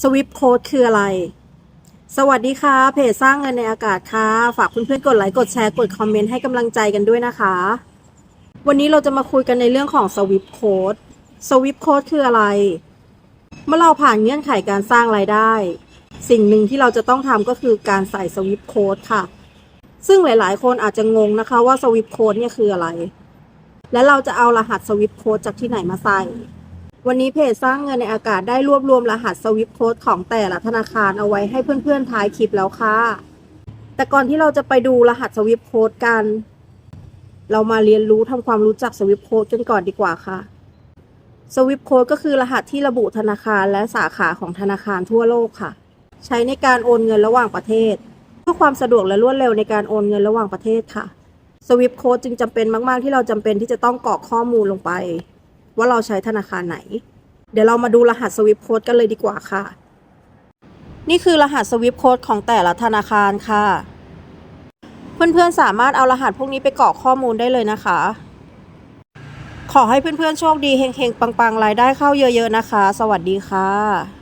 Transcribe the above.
สวิปโค้ดคืออะไร สวัสดีค่ะ เพจสร้างเงินในอากาศค่ะ ฝากเพื่อนๆกดไลค์ กดแชร์ กดคอมเมนต์ให้กำลังใจกันด้วยนะคะ วันนี้เราจะมาคุยกันในเรื่องของสวิปโค้ดสวิปโค้ดคืออะไร เมื่อเราผ่านเงื่อนไขการสร้างรายได้ สิ่งหนึ่งที่เราจะต้องทำก็คือการใส่สวิปโค้ดค่ะ ซึ่งหลายๆ คนอาจจะงงนะคะว่าสวิปโค้ดเนี่ยคืออะไร และเราจะเอารหัสสวิปโค้ดจากที่ไหนมาใส่ วันนี้เพจสร้างเงินในอากาศได้รวบรวมรหัสสวิปโค้ดของแต่ละธนาคารเอาไว้ให้เพื่อนๆท้ายคลิปแล้วค่ะ แต่ก่อนที่เราจะไปดูรหัสสวิปโค้ดกัน เรามาเรียนรู้ทำความรู้จักสวิปโค้ดกันก่อนดีกว่าค่ะสวิปโค้ดก็คือรหัสที่ระบุธนาคารและสาขาของธนาคารทั่วโลกค่ะ ใช้ในการโอนเงินระหว่างประเทศ เพื่อความสะดวกและรวดเร็วในการโอนเงินระหว่างประเทศค่ะสวิปโค้ดจึงจำเป็นมาก ๆ ที่เราจำเป็นที่จะต้องกรอกข้อมูลลงไป ว่าเราใช้ธนาคารไหน เดี๋ยวเรามาดูรหัสสวิปโค้ดกันเลยดีกว่าค่ะ นี่คือรหัสสวิปโค้ดของแต่ละธนาคารค่ะ เพื่อนๆสามารถเอารหัสพวกนี้ไปกรอกข้อมูลได้เลยนะคะ ขอให้เพื่อนๆโชคดีเฮงๆปังๆรายได้เข้าเยอะๆนะคะ สวัสดีค่ะ